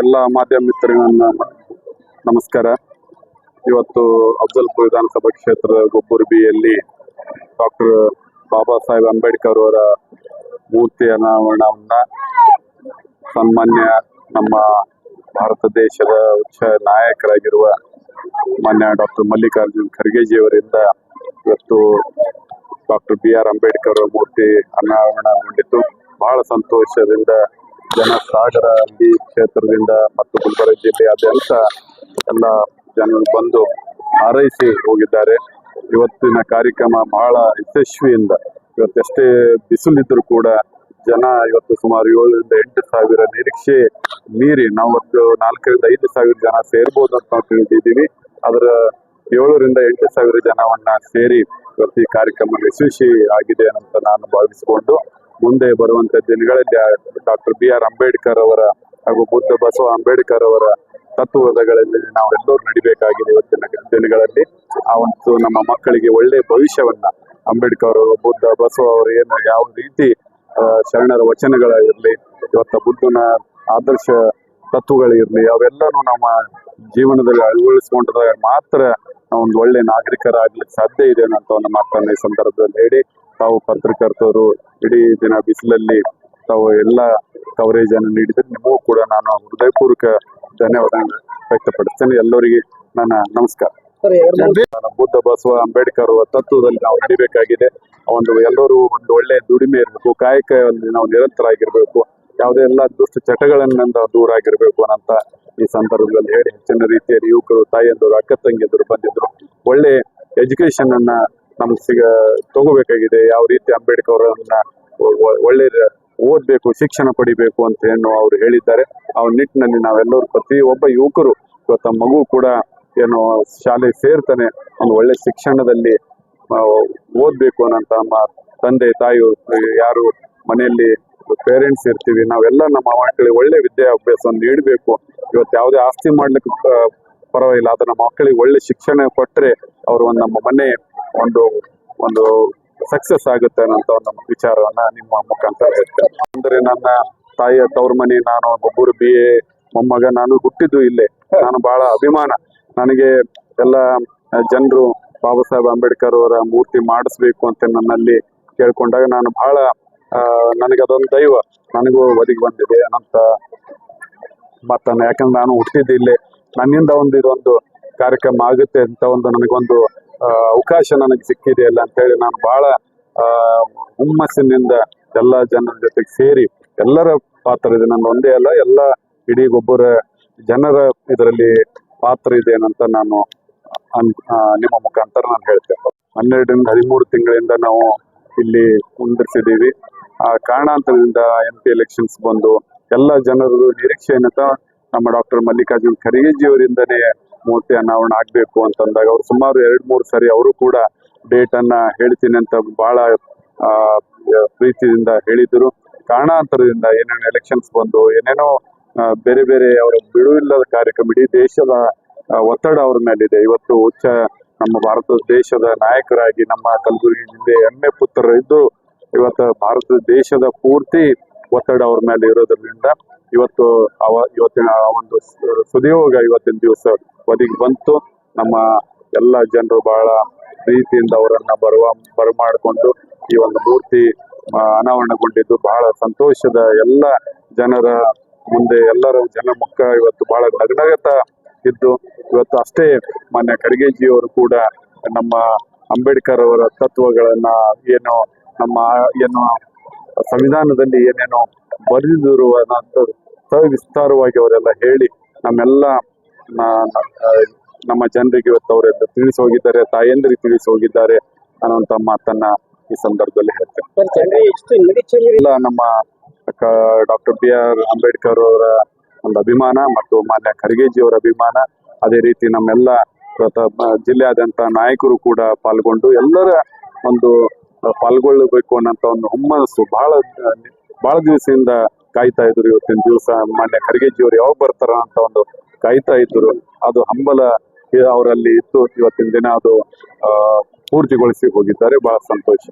ಎಲ್ಲ ಮಾಧ್ಯಮ ಮಿತ್ರರಿಗೆ ನನ್ನ ನಮಸ್ಕಾರ. ಇವತ್ತು ಅಫ್ಜಲ್ಪುರ ವಿಧಾನಸಭಾ ಕ್ಷೇತ್ರದ ಗೊಬ್ಬುರ್ಬಿಯಲ್ಲಿ ಡಾಕ್ಟರ್ ಬಾಬಾ ಸಾಹೇಬ್ ಅಂಬೇಡ್ಕರ್ ಅವರ ಮೂರ್ತಿ ಅನಾವರಣವನ್ನ ಸನ್ಮಾನ್ಯ ನಮ್ಮ ಭಾರತ ದೇಶದ ಉಚ್ಚ ನಾಯಕರಾಗಿರುವ ಮಾನ್ಯ ಡಾಕ್ಟರ್ ಮಲ್ಲಿಕಾರ್ಜುನ್ ಖರ್ಗೆಜಿಯವರಿಂದ ಇವತ್ತು ಡಾಕ್ಟರ್ ಬಿ ಆರ್ ಅಂಬೇಡ್ಕರ್ ಮೂರ್ತಿ ಅನಾವರಣಗೊಂಡಿತ್ತು. ಬಹಳ ಸಂತೋಷದಿಂದ ಜನ ಸಾಗರ ಈ ಕ್ಷೇತ್ರದಿಂದ ಮತ್ತು ಗುಲ್ಬರ್ಗ ಜಿಲ್ಲೆಯಾದ್ಯಂತ ಎಲ್ಲ ಜನ ಬಂದು ಹಾರೈಸಿ ಹೋಗಿದ್ದಾರೆ. ಇವತ್ತಿನ ಕಾರ್ಯಕ್ರಮ ಬಹಳ ಯಶಸ್ವಿಯಿಂದ, ಇವತ್ತೆಷ್ಟೇ ಬಿಸಿಲಿದ್ರು ಕೂಡ ಜನ ಇವತ್ತು ಸುಮಾರು ಏಳರಿಂದ ಎಂಟು ಸಾವಿರ ನಿರೀಕ್ಷೆ ಮೀರಿ ನಾವು ಇವತ್ತು ನಾಲ್ಕರಿಂದ ಐದು ಸಾವಿರ ಜನ ಸೇರ್ಬೋದು ಅಂತ ನಾವು ತಿಳಿದಿದ್ದೀವಿ. ಅದರ ಏಳರಿಂದ ಎಂಟು ಸಾವಿರ ಜನವನ್ನ ಸೇರಿ ಇವತ್ತು ಈ ಕಾರ್ಯಕ್ರಮ ಯಶಸ್ವಿ ಆಗಿದೆ ಅಂತ ನಾನು ಭಾವಿಸಿಕೊಂಡು ಮುಂದೆ ಬರುವಂತ ದಿನಗಳಲ್ಲಿ ಡಾಕ್ಟರ್ ಬಿ ಆರ್ ಅಂಬೇಡ್ಕರ್ ಅವರ ಹಾಗೂ ಬುದ್ಧ ಬಸವ ಅಂಬೇಡ್ಕರ್ ಅವರ ತತ್ವಗಳಲ್ಲಿ ನಾವು ಎಲ್ಲರೂ ನಡಿಬೇಕಾಗಿದೆ ಇವತ್ತಿನ ದಿನಗಳಲ್ಲಿ. ಆ ಒಂದು ನಮ್ಮ ಮಕ್ಕಳಿಗೆ ಒಳ್ಳೆ ಭವಿಷ್ಯವನ್ನ ಅಂಬೇಡ್ಕರ್ ಅವರು, ಬುದ್ಧ, ಬಸವ ಅವರು ಏನು ಯಾವ ರೀತಿ ಶರಣರ ವಚನಗಳಿರಲಿ ಇವತ್ತ ಬುದ್ಧನ ಆದರ್ಶ ತತ್ವಗಳಿರಲಿ ಅವೆಲ್ಲನೂ ನಮ್ಮ ಜೀವನದಲ್ಲಿ ಅಳವಡಿಸಿಕೊಂಡಾಗ ಮಾತ್ರ ಒಂದು ಒಳ್ಳೆ ನಾಗರಿಕರಾಗ್ಲಿಕ್ಕೆ ಸಾಧ್ಯ ಇದೆ ಅನ್ನೋ ಒಂದು ಮಾತನ್ನ ಈ ಸಂದರ್ಭದಲ್ಲಿ ಹೇಳಿ. ತಾವು ಪತ್ರಕರ್ತರು ಇಡೀ ದಿನ ಬಿಸಿಲಲ್ಲಿ ತಾವು ಎಲ್ಲ ಕವರೇಜ್ ಅನ್ನು ನೀಡಿದ್ರೆ ನಿಮಗೂ ಕೂಡ ನಾನು ಹೃದಯಪೂರ್ವಕ ಧನ್ಯವಾದ ವ್ಯಕ್ತಪಡಿಸ್ತೇನೆ. ಎಲ್ಲರಿಗೆ ನನ್ನ ನಮಸ್ಕಾರ. ನಾನು ಬುದ್ಧ ಬಸವ ಅಂಬೇಡ್ಕರ್ ತತ್ವದಲ್ಲಿ ನಾವು ನಡಿಬೇಕಾಗಿದೆ. ಒಂದು ಎಲ್ಲರೂ ಒಂದು ಒಳ್ಳೆ ದುಡಿಮೆ ಇರಬೇಕು ಕಾಯಕದಲ್ಲಿ ನಾವು ನಿರಂತರಾಗಿರ್ಬೇಕು ಯಾವುದೇ ಎಲ್ಲ ದುಷ್ಟ ಚಟಗಳನ್ನ ದೂರ ಆಗಿರ್ಬೇಕು ಅನ್ನಂತ ಈ ಸಂದರ್ಭದಲ್ಲಿ ಹೇಳಿ ಹೆಚ್ಚಿನ ರೀತಿಯಲ್ಲಿ ಯುವಕರು ತಾಯಿಯಂದರು ಅಕ್ಕ ತಂಗಿಯಂದರು ಬಂದಿದ್ರು. ಒಳ್ಳೆ ಎಜುಕೇಶನ್ ಅನ್ನ ನಮ್ಗೆ ಸಿಗ ತಗೋಬೇಕಾಗಿದೆ, ಯಾವ ರೀತಿ ಅಂಬೇಡ್ಕರ್ ಅವರನ್ನ ಒಳ್ಳೆ ಓದಬೇಕು, ಶಿಕ್ಷಣ ಪಡಿಬೇಕು ಅಂತ ಏನು ಅವ್ರು ಹೇಳಿದ್ದಾರೆ. ಆ ನಿಟ್ಟಿನಲ್ಲಿ ನಾವೆಲ್ಲರೂ ಪ್ರತಿ ಒಬ್ಬ ಯುವಕರು, ಇವತ್ತ ಮಗು ಕೂಡ ಏನು ಶಾಲೆ ಸೇರ್ತಾನೆ, ಒಂದು ಒಳ್ಳೆ ಶಿಕ್ಷಣದಲ್ಲಿ ಓದಬೇಕು ಅನ್ನೋಂಥ ನಮ್ಮ ತಂದೆ, ತಾಯಿ, ಯಾರು ಮನೆಯಲ್ಲಿ ಪೇರೆಂಟ್ಸ್ ಇರ್ತೀವಿ, ನಾವೆಲ್ಲ ನಮ್ಮ ಮಕ್ಕಳಿಗೆ ಒಳ್ಳೆ ವಿದ್ಯಾಭ್ಯಾಸವನ್ನು ನೀಡಬೇಕು. ಇವತ್ತು ಯಾವುದೇ ಆಸ್ತಿ ಮಾಡ್ಲಿಕ್ಕೆ ಪರವಾಗಿಲ್ಲ, ಆದರೆ ನಮ್ಮ ಮಕ್ಕಳಿಗೆ ಒಳ್ಳೆ ಶಿಕ್ಷಣ ಕೊಟ್ಟರೆ ಅವರು ಒಂದು ನಮ್ಮ ಮನೆ ಒಂದು ಒಂದು ಸಕ್ಸಸ್ ಆಗುತ್ತೆ ಅನ್ನೋಂತ ಒಂದು ವಿಚಾರವನ್ನ ನಿಮ್ಮ ಮುಖಾಂತರ ಹೇಳ್ತೇನೆ. ಅಂದ್ರೆ ನನ್ನ ತಾಯಿಯ ತವ್ರ ಮನೆ, ನಾನು ಒಬ್ಬರು ಬಿ ಎ ಮೊಮ್ಮಗ, ನಾನು ಹುಟ್ಟಿದ್ದು ಇಲ್ಲೇ. ನಾನು ಬಹಳ ಅಭಿಮಾನ. ನನಗೆ ಎಲ್ಲ ಜನರು, ಬಾಬಾ ಸಾಹೇಬ್ ಅಂಬೇಡ್ಕರ್ ಅವರ ಮೂರ್ತಿ ಮಾಡಿಸ್ಬೇಕು ಅಂತ ನನ್ನಲ್ಲಿ ಕೇಳ್ಕೊಂಡಾಗ ನಾನು ಬಹಳ ನನಗೆ ಅದೊಂದು ದೈವ. ನನಗೂ ಒದಗಿ ಬಂದಿದೆ ಅಂತ ಮಾತನ್ನ. ಯಾಕಂದ್ರೆ ನಾನು ಹುಟ್ಟಿದ್ದು ಇಲ್ಲೇ. ನನ್ನಿಂದ ಒಂದು ಇದೊಂದು ಕಾರ್ಯಕ್ರಮ ಆಗುತ್ತೆ ಅಂತ ಒಂದು ನನಗೊಂದು ಅವಕಾಶ ನನಗೆ ಸಿಕ್ಕಿದೆ ಅಲ್ಲ ಅಂತೇಳಿ ನಾನು ಬಹಳ ಹುಮ್ಮಸ್ಸಿನಿಂದ ಎಲ್ಲ ಜನರ ಜೊತೆಗೆ ಸೇರಿ ಎಲ್ಲರ ಪಾತ್ರ ಇದೆ ನನ್ನ ಒಂದೇ ಅಲ್ಲ, ಎಲ್ಲ ಇಡೀ ಒಬ್ಬರ ಜನರ ಇದರಲ್ಲಿ ಪಾತ್ರ ಇದೆ ಅಂತ ನಾನು ನಿಮ್ಮ ಮುಖಾಂತರ ನಾನು ಹೇಳ್ತೇನೆ. ಹನ್ನೆರಡರಿಂದ ಹದಿಮೂರು ತಿಂಗಳಿಂದ ನಾವು ಇಲ್ಲಿ ಕುಂದಿರಿಸಿದ್ದೀವಿ. ಆ, ಕಾರಣಾಂತರದಿಂದ ಎಂ ಪಿ ಎಲೆಕ್ಷನ್ಸ್ ಬಂದು ಎಲ್ಲ ಜನರದು ನಿರೀಕ್ಷೆ ಏನಂತ ನಮ್ಮ ಡಾಕ್ಟರ್ ಮಲ್ಲಿಕಾರ್ಜುನ್ ಖರ್ಗೆಜಿ ಅವರಿಂದನೇ ಮೂರ್ತಿ ಅನಾವರಣ ಆಗ್ಬೇಕು ಅಂತಂದಾಗ ಅವ್ರು ಸುಮಾರು ಎರಡ್, ಮೂರು ಸರಿ ಅವರು ಕೂಡ ಡೇಟ್ ಅನ್ನ ಹೇಳ್ತೀನಿ ಅಂತ ಬಹಳ ಪ್ರೀತಿಯಿಂದ ಹೇಳಿದ್ರು. ಕಾರಣಾಂತರದಿಂದ ಏನೇನು ಎಲೆಕ್ಷನ್ಸ್ ಬಂದು, ಏನೇನೋ ಬೇರೆ ಬೇರೆ ಅವರ ಬಿಡುವಿಲ್ಲದ ಕಾರ್ಯಕ್ರಮ ಇಡೀ ದೇಶದ ಒತ್ತಡ ಅವ್ರ ಮೇಲಿದೆ. ಇವತ್ತು ಉಚ್ಚ ನಮ್ಮ ಭಾರತ ದೇಶದ ನಾಯಕರಾಗಿ ನಮ್ಮ ಕಲಬುರಗಿ ಜಿಲ್ಲೆ ಹೆಮ್ಮೆ ಪುತ್ರರು ಇದ್ದು, ಇವತ್ತು ಭಾರತ ದೇಶದ ಪೂರ್ತಿ ಒತ್ತಡ ಅವ್ರ ಮೇಲೆ ಇರೋದ್ರಿಂದ ಇವತ್ತು ಅವ ಇವತ್ತಿನ ಒಂದು ಸುದಿಯೋಗ ಇವತ್ತಿನ ದಿವಸ ಒದಗಿ ಬಂತು. ನಮ್ಮ ಎಲ್ಲ ಜನರು ಬಹಳ ಪ್ರೀತಿಯಿಂದ ಅವರನ್ನ ಬರುವ, ಬರಮಾಡಿಕೊಂಡು ಈ ಒಂದು ಮೂರ್ತಿ ಅನಾವರಣಗೊಂಡಿದ್ದು. ಬಹಳ ಸಂತೋಷದ ಎಲ್ಲ ಜನರ ಮುಂದೆ ಎಲ್ಲರ ಜನ ಮುಖ ಇವತ್ತು ಬಹಳ ನಗನಗತ ಇದ್ದು, ಇವತ್ತು ಅಷ್ಟೇ ಮಾನ್ಯ ಖರ್ಗೆಜಿ ಅವರು ಕೂಡ ನಮ್ಮ ಅಂಬೇಡ್ಕರ್ ಅವರ ತತ್ವಗಳನ್ನ ಏನು, ನಮ್ಮ, ಏನು ಸಂವಿಧಾನದಲ್ಲಿ ಏನೇನೋ ಬರೆದಿರುವ ಸವಿಸ್ತಾರವಾಗಿ ಅವರೆಲ್ಲ ಹೇಳಿ ನಮ್ಮೆಲ್ಲ ನಮ್ಮ ಜನರಿಗೆ ಇವತ್ತು ಅವರೆಲ್ಲ ತಿಳಿಸಿ ಹೋಗಿದ್ದಾರೆ ತಾಯಂದಿರಿಗೆ ತಿಳಿಸಿ ಹೋಗಿದ್ದಾರೆ ಅನ್ನುವಂತ ಮಾತನ್ನ ಈ ಸಂದರ್ಭದಲ್ಲಿ ಹೇಳ್ತೇನೆ. ಎಲ್ಲ ನಮ್ಮ ಡಾಕ್ಟರ್ ಬಿ ಆರ್ ಅಂಬೇಡ್ಕರ್ ಅವರ ಒಂದು ಅಭಿಮಾನ ಮತ್ತು ಮಾನ್ಯ ಖರ್ಗೆಜಿ ಅವರ ಅಭಿಮಾನ. ಅದೇ ರೀತಿ ನಮ್ಮೆಲ್ಲ ಜಿಲ್ಲೆಯಾದ್ಯಂತ ನಾಯಕರು ಕೂಡ ಪಾಲ್ಗೊಂಡು ಎಲ್ಲರ ಒಂದು ಪಾಲ್ಗೊಳ್ಳಬೇಕು ಅನ್ನೋಂತ ಒಂದು ಹುಮ್ಮಸ್ಸು. ಬಹಳ ಬಹಳ ದಿವಸದಿಂದ ಕಾಯ್ತಾ ಇದ್ರು ಇವತ್ತಿನ ದಿವಸ. ಮಾನ್ಯ ಖರ್ಗೆಜಿ ಅವರು ಯಾವಾಗ ಬರ್ತಾರ ಅಂತ ಒಂದು ಕಾಯ್ತಾ ಇದ್ರು. ಅದು ಹಂಬಲ ಅವರಲ್ಲಿ ಇತ್ತು. ಇವತ್ತಿನ ದಿನ ಅದು ಪೂರ್ತಿಗೊಳಿಸಿ ಹೋಗಿದ್ದಾರೆ. ಬಹಳ ಸಂತೋಷ.